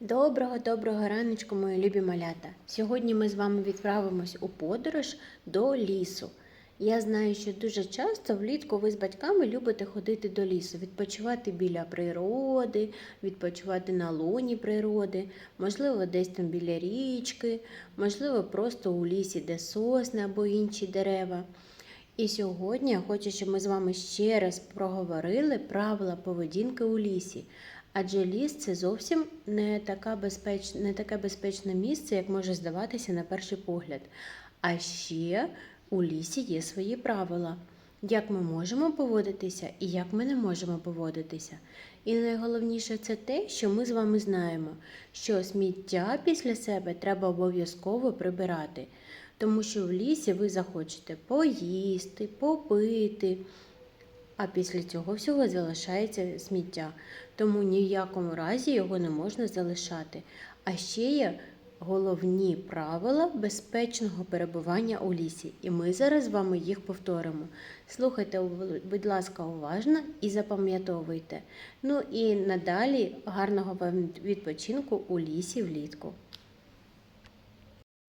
Доброго доброго раночку, мої любі малята. Сьогодні ми з вами відправимось у подорож до лісу. Я знаю, що дуже часто влітку ви з батьками любите ходити до лісу, відпочивати біля природи, відпочивати на луні природи, можливо, десь там біля річки, можливо, просто у лісі, де сосни або інші дерева. І сьогодні я хочу, щоб ми з вами ще раз проговорили правила поведінки у лісі. Адже ліс це зовсім не, така безпеч... не таке безпечне місце, як може здаватися на перший погляд. А ще у лісі є свої правила, як ми можемо поводитися і як ми не можемо поводитися. І найголовніше це те, що ми з вами знаємо, що сміття після себе треба обов'язково прибирати, тому що в лісі ви захочете поїсти, попити. А після цього всього залишається сміття, тому ні в якому разі його не можна залишати. А ще є головні правила безпечного перебування у лісі, і ми зараз з вами їх повторимо. Слухайте, будь ласка, уважно і запам'ятовуйте. Ну і надалі гарного вам відпочинку у лісі влітку.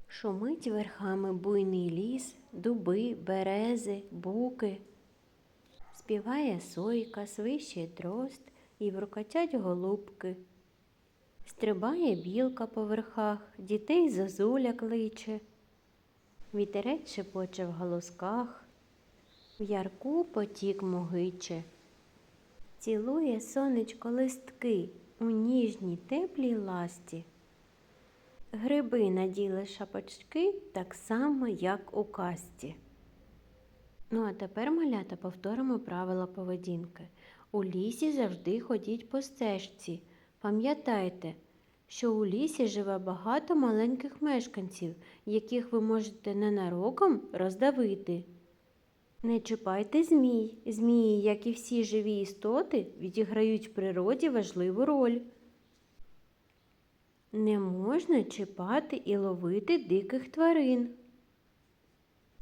Шумить верхами буйний ліс, дуби, берези, буки. Співає сойка, свищає дрозд і врукотять голубки. Стрибає білка по верхах, дітей зозуля кличе. Вітерець шепоче в галузках, в ярку потік могиче. Цілує сонечко листки у ніжній теплій ласті. Гриби наділи шапочки так само, як у касті. Ну, а тепер, малята, повторимо правила поведінки. У лісі завжди ходіть по стежці. Пам'ятайте, що у лісі живе багато маленьких мешканців, яких ви можете ненароком роздавити. Не чіпайте змій. Змії, як і всі живі істоти, відіграють в природі важливу роль. Не можна чіпати і ловити диких тварин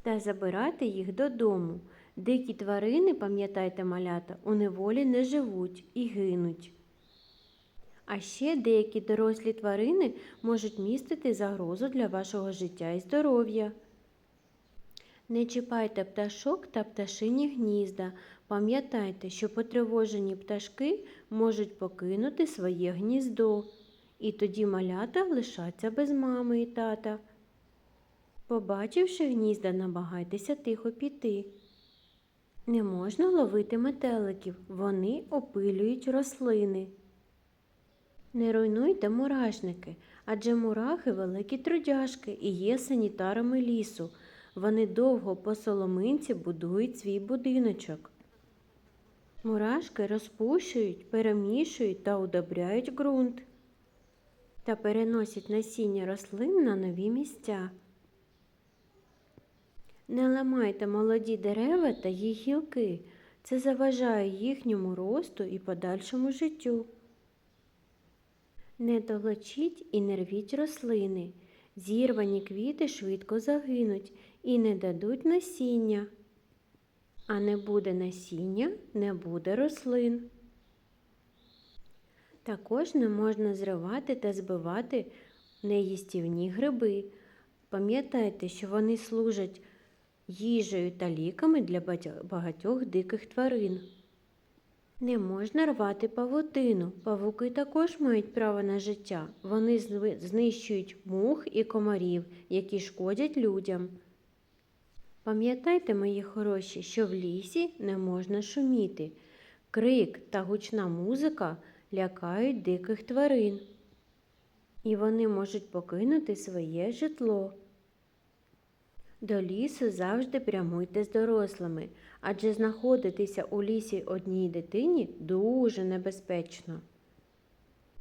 та забирати їх додому. Дикі тварини, пам'ятайте малята, у неволі не живуть і гинуть. А ще деякі дорослі тварини можуть містити загрозу для вашого життя і здоров'я. Не чіпайте пташок та пташині гнізда. Пам'ятайте, що потривожені пташки можуть покинути своє гніздо, і тоді малята лишаться без мами і тата. Побачивши гнізда, намагайтеся тихо піти. Не можна ловити метеликів, вони опилюють рослини. Не руйнуйте мурашники, адже мурахи великі трудяшки і є санітарами лісу. Вони довго по соломинці будують свій будиночок. Мурашки розпушують, перемішують та удобряють ґрунт та переносять насіння рослин на нові місця. Не ламайте молоді дерева та їх гілки. Це заважає їхньому росту і подальшому життю. Не толочіть і не рвіть рослини. Зірвані квіти швидко загинуть і не дадуть насіння. А не буде насіння, не буде рослин. Також не можна зривати та збивати неїстівні гриби. Пам'ятайте, що вони служать їжею та ліками для багатьох диких тварин. Не можна рвати павутину. Павуки також мають право на життя. Вони знищують мух і комарів, які шкодять людям. Пам'ятайте, мої хороші, що в лісі не можна шуміти. Крик та гучна музика лякають диких тварин, і вони можуть покинути своє житло. До лісу завжди прямуйте з дорослими, адже знаходитися у лісі одній дитині дуже небезпечно.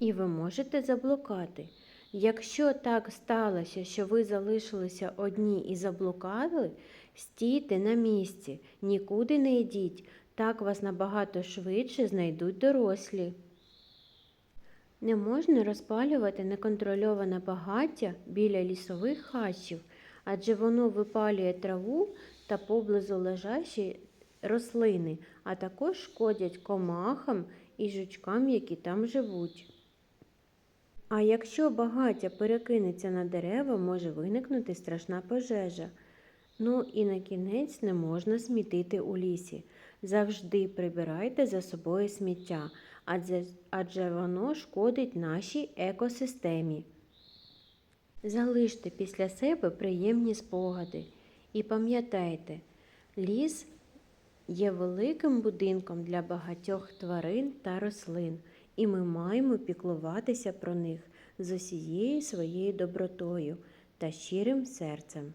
І ви можете заблукати. Якщо так сталося, що ви залишилися одні і заблукали, стійте на місці, нікуди не йдіть, так вас набагато швидше знайдуть дорослі. Не можна розпалювати неконтрольоване багаття біля лісових хащів адже воно випалює траву та поблизу лежачі рослини, а також шкодять комахам і жучкам, які там живуть. А якщо багаття перекинеться на дерева, може виникнути страшна пожежа. Ну і на кінець не можна смітити у лісі. Завжди прибирайте за собою сміття, адже, адже воно шкодить нашій екосистемі. Залиште після себе приємні спогади і пам'ятайте, ліс є великим будинком для багатьох тварин та рослин, і ми маємо піклуватися про них з усією своєю добротою та щирим серцем.